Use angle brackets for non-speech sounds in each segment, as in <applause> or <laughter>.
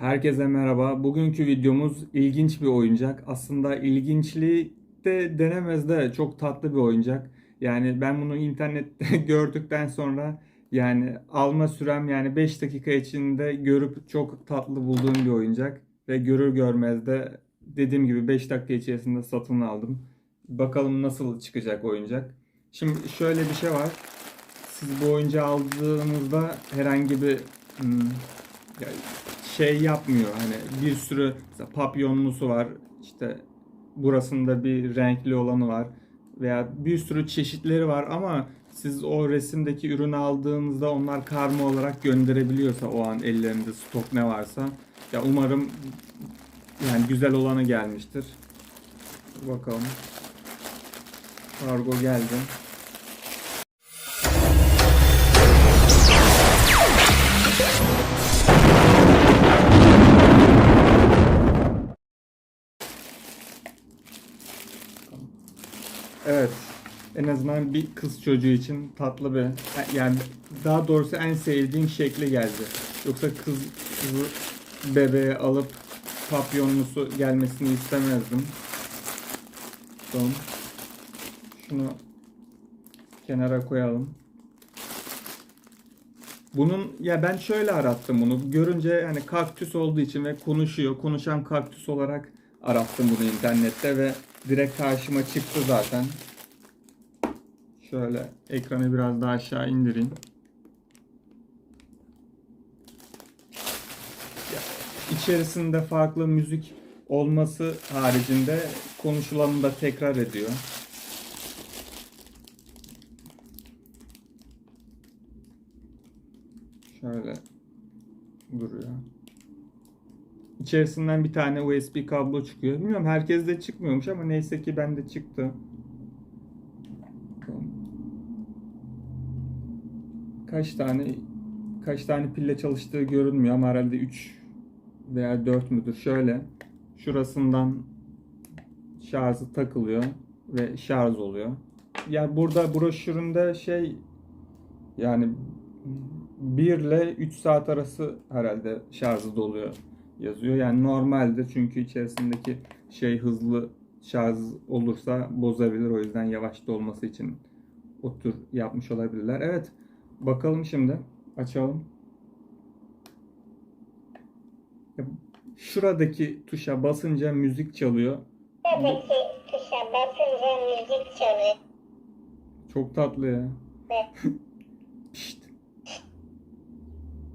Herkese merhaba. Bugünkü videomuz ilginç bir oyuncak. Aslında ilginçliği de denemez de çok tatlı bir oyuncak. Yani ben bunu internette <laughs> gördükten sonra yani alma sürem yani 5 dakika içinde görüp çok tatlı bulduğum bir oyuncak. Ve görür görmez de dediğim gibi 5 dakika içerisinde satın aldım. Bakalım nasıl çıkacak oyuncak. Şimdi şöyle bir şey var. Siz bu oyuncağı aldığınızda herhangi bir hmm, ya şey yapmıyor. Hani bir sürü papyonlusu var. İşte burasında bir renkli olanı var. Veya bir sürü çeşitleri var ama siz o resimdeki ürünü aldığınızda onlar karma olarak gönderebiliyorsa o an ellerinde stok ne varsa ya umarım yani güzel olanı gelmiştir. Bakalım. Kargo geldi. En azından bir kız çocuğu için tatlı bir yani daha doğrusu en sevdiğim şekli geldi. Yoksa kız kızı bebeği alıp papyonlusu gelmesini istemezdim. Son. Şunu kenara koyalım. Bunun ya ben şöyle arattım bunu. Görünce hani kaktüs olduğu için ve konuşuyor. Konuşan kaktüs olarak arattım bunu internette ve direkt karşıma çıktı zaten. Şöyle ekranı biraz daha aşağı indireyim. İçerisinde farklı müzik olması haricinde konuşulanı da tekrar ediyor. Şöyle duruyor. İçerisinden bir tane USB kablo çıkıyor. Bilmiyorum herkeste çıkmıyormuş ama neyse ki bende çıktı. Kaç tane kaç tane pille çalıştığı görünmüyor ama herhalde 3 veya 4 müdür. Şöyle şurasından şarjı takılıyor ve şarj oluyor. Yani burada broşüründe şey yani 1 ile 3 saat arası herhalde şarjı doluyor yazıyor. Yani normalde çünkü içerisindeki şey hızlı şarj olursa bozabilir. O yüzden yavaş dolması için o tür yapmış olabilirler. Evet. Bakalım şimdi. Açalım. Şuradaki tuşa basınca müzik çalıyor. Buradaki tuşa basınca müzik çalıyor. Çok tatlı ya. Ve Pişt. <laughs>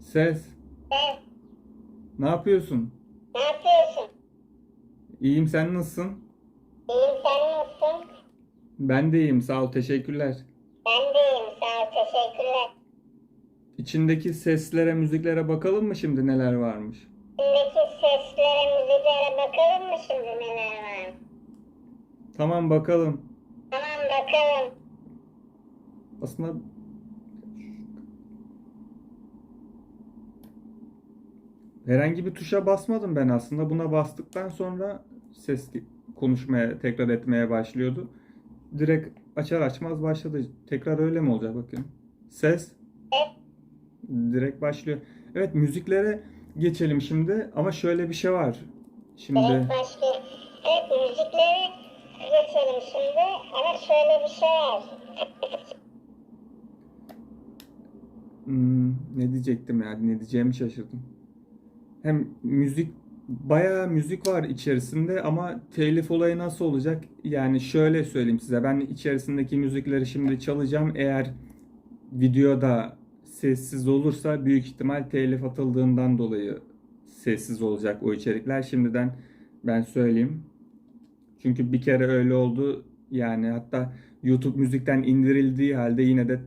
Ses. sen Ne yapıyorsun? ne yapıyorsun? İyiyim sen nasılsın? İyiyim sen nasılsın? Ben de iyiyim sağ ol teşekkürler. Ben de iyiyim sağ ol teşekkürler. İçindeki seslere müziklere bakalım mı şimdi neler varmış? Şimdiki seslere müziklere bakalım mı şimdi neler var? Tamam bakalım. Tamam bakalım. Aslında herhangi bir tuşa basmadım ben aslında. Buna bastıktan sonra ses konuşmaya, tekrar etmeye başlıyordu. Direkt açar açmaz başladı. Tekrar öyle mi olacak bakayım. Ses direkt başlıyor. Evet müziklere geçelim şimdi ama şöyle bir şey var. Şimdi Evet başka. Evet müzikleri geçelim şimdi ama şöyle bir şey var. Hmm, ne diyecektim yani ne diyeceğimi şaşırdım. Hem müzik bayağı müzik var içerisinde ama telif olayı nasıl olacak? Yani şöyle söyleyeyim size ben içerisindeki müzikleri şimdi çalacağım. Eğer videoda sessiz olursa büyük ihtimal telif atıldığından dolayı sessiz olacak o içerikler. Şimdiden ben söyleyeyim. Çünkü bir kere öyle oldu. Yani hatta YouTube müzikten indirildiği halde yine de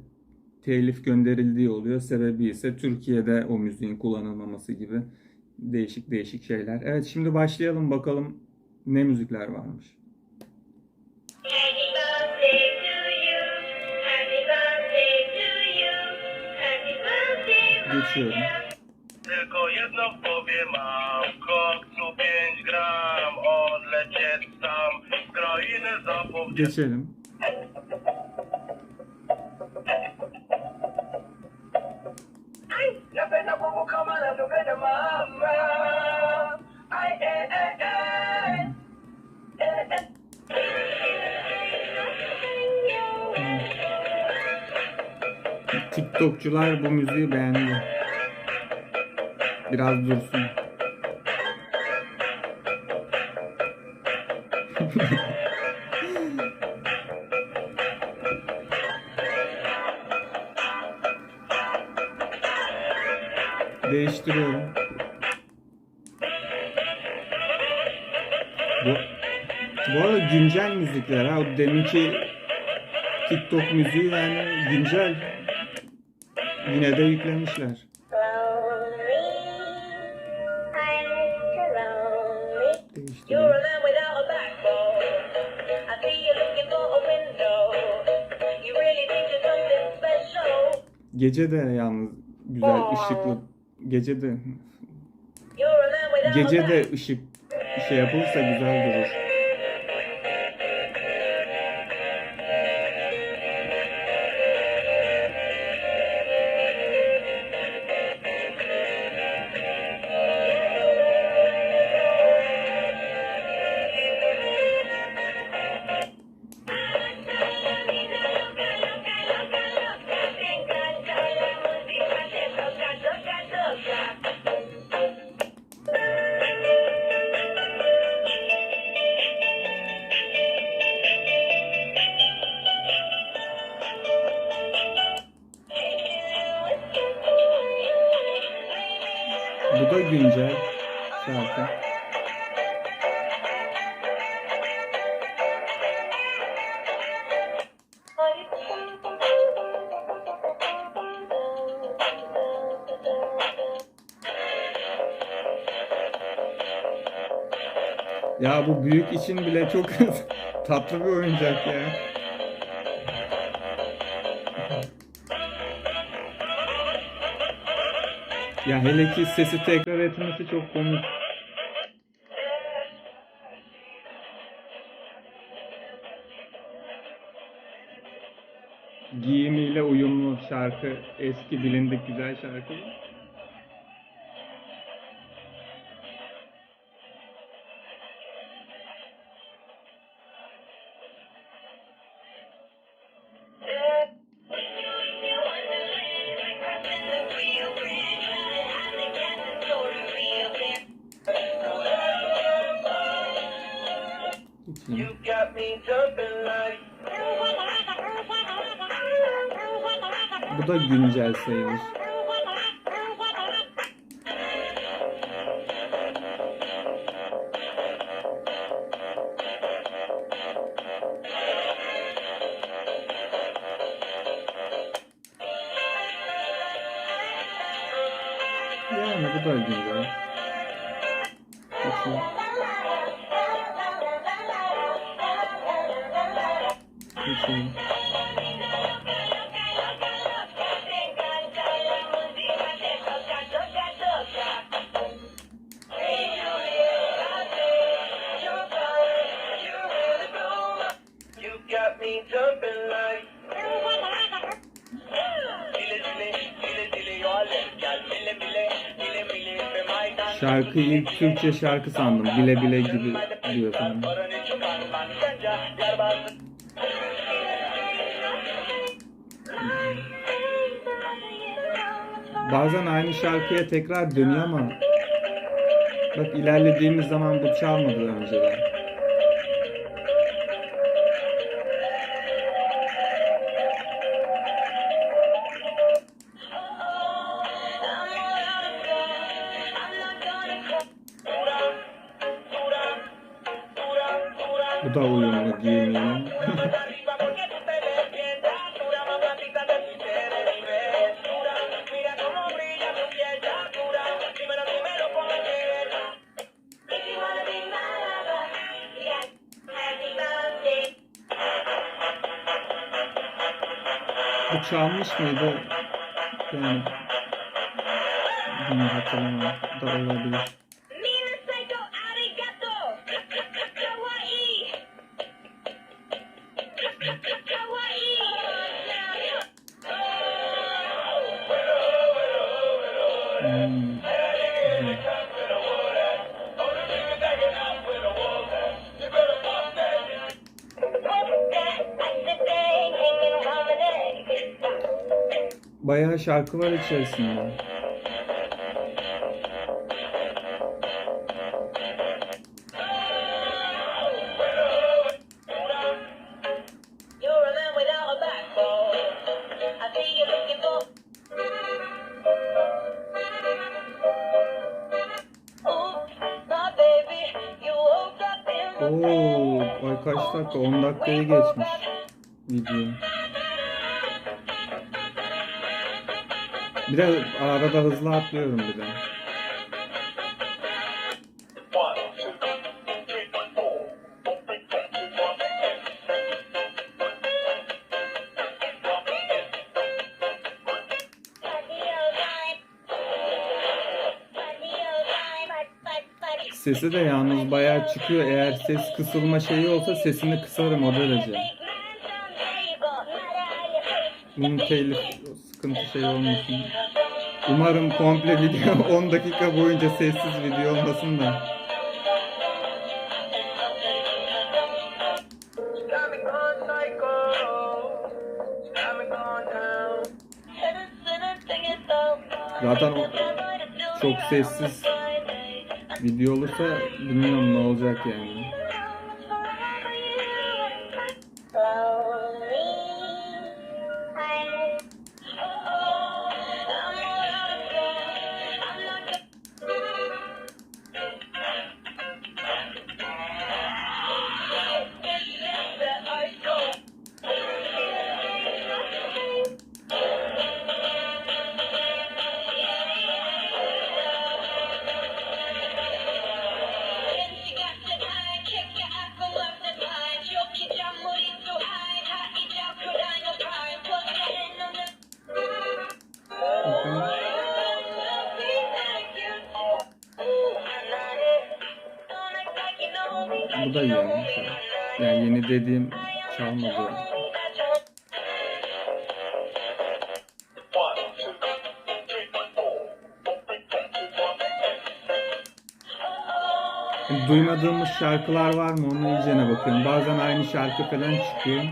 telif gönderildiği oluyor. Sebebi ise Türkiye'de o müziğin kullanılmaması gibi değişik değişik şeyler. Evet şimdi başlayalım bakalım ne müzikler varmış. Geçiyorum. Tylko jedno w głowie mam Koksu 5 gram Odlecieć sam Z krainy zapomnieć Geçelim. TikTokçular bu müziği beğendi. Biraz dursun. Değiştiriyorum. Bu, bu arada güncel müzikler ha. O deminki TikTok müziği yani güncel. Yine de yüklemişler. Lonely, I'm so lonely. You're a Değiştiriyorum. man without a backbone. I see you looking for a window. You really think you're something special. Gece de yalnız güzel ışıklı. Gece de gece de ışık şey yapılırsa güzel durur. Ya bu büyük için bile çok <laughs> tatlı bir oyuncak ya. Ya hele ki sesi tekrar etmesi çok komik. Giyimiyle uyumlu şarkı, eski bilindik güzel şarkı. You got me jumping like. Bu da güncel sayılır. Yani bu da güzel. Hiç Şarkıyı ilk Türkçe şarkı sandım. Bile bile gibi diyor sandım. Bazen aynı şarkıya tekrar dönüyor ama bak ilerlediğimiz zaman bu çalmadı önceden. Bu da uyumlu giyimiyle. <laughs> Bu çalmış mıydı? Yani bunu hatırlamam da olabilir. Woke up in the Oo, ay kaç dakika? 10 dakikayı geçmiş video. Bir de arada hızlı atlıyorum bir de. Sesi de yalnız bayağı çıkıyor. Eğer ses kısılma şeyi olsa sesini kısarım o derece. Bunun telif sıkıntı şey olmasın. Umarım komple video <laughs> 10 dakika boyunca sessiz video olmasın da. Zaten o çok sessiz video olursa bilmiyorum ne olacak yani. Dediğim çalmadı. Yani Duymadığımız şarkılar var mı onun iyicene bakıyorum. Bazen aynı şarkı falan çıkıyor.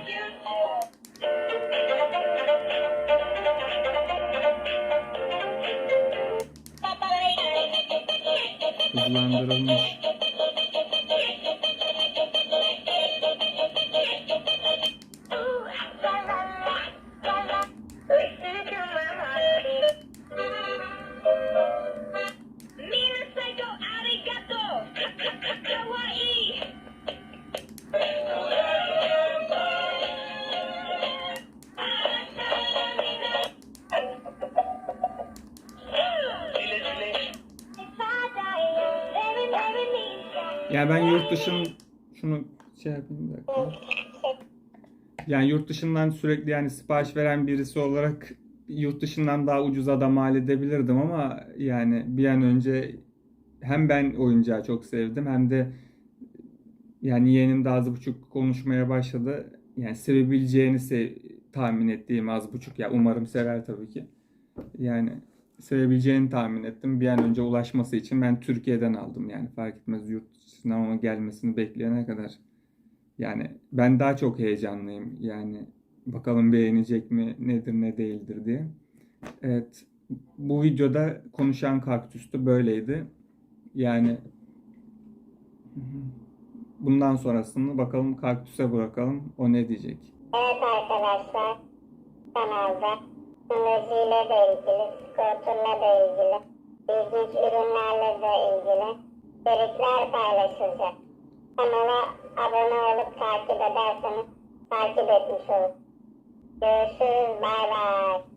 Yurt dışın şunu şey yapayım bir dakika. Yani yurt dışından sürekli yani sipariş veren birisi olarak yurt dışından daha ucuza da mal edebilirdim ama yani bir an önce hem ben oyuncağı çok sevdim hem de yani yeğenim de az buçuk konuşmaya başladı. Yani sevebileceğini se- tahmin ettiğim az buçuk ya umarım sever tabii ki. Yani sevebileceğini tahmin ettim. Bir an önce ulaşması için ben Türkiye'den aldım yani fark etmez yurt dışından ona gelmesini bekleyene kadar. Yani ben daha çok heyecanlıyım yani bakalım beğenecek mi nedir ne değildir diye. Evet bu videoda konuşan kaktüstü böyleydi. Yani bundan sonrasını bakalım kaktüse bırakalım o ne diyecek. Evet arkadaşlar, kanalda enerjiyle de ilgili, scooterla da ilgili, ilginç ürünlerle de ilgili içerikler paylaşılacak. Kanala abone olup takip ederseniz takip etmiş olun. Görüşürüz, bay bay.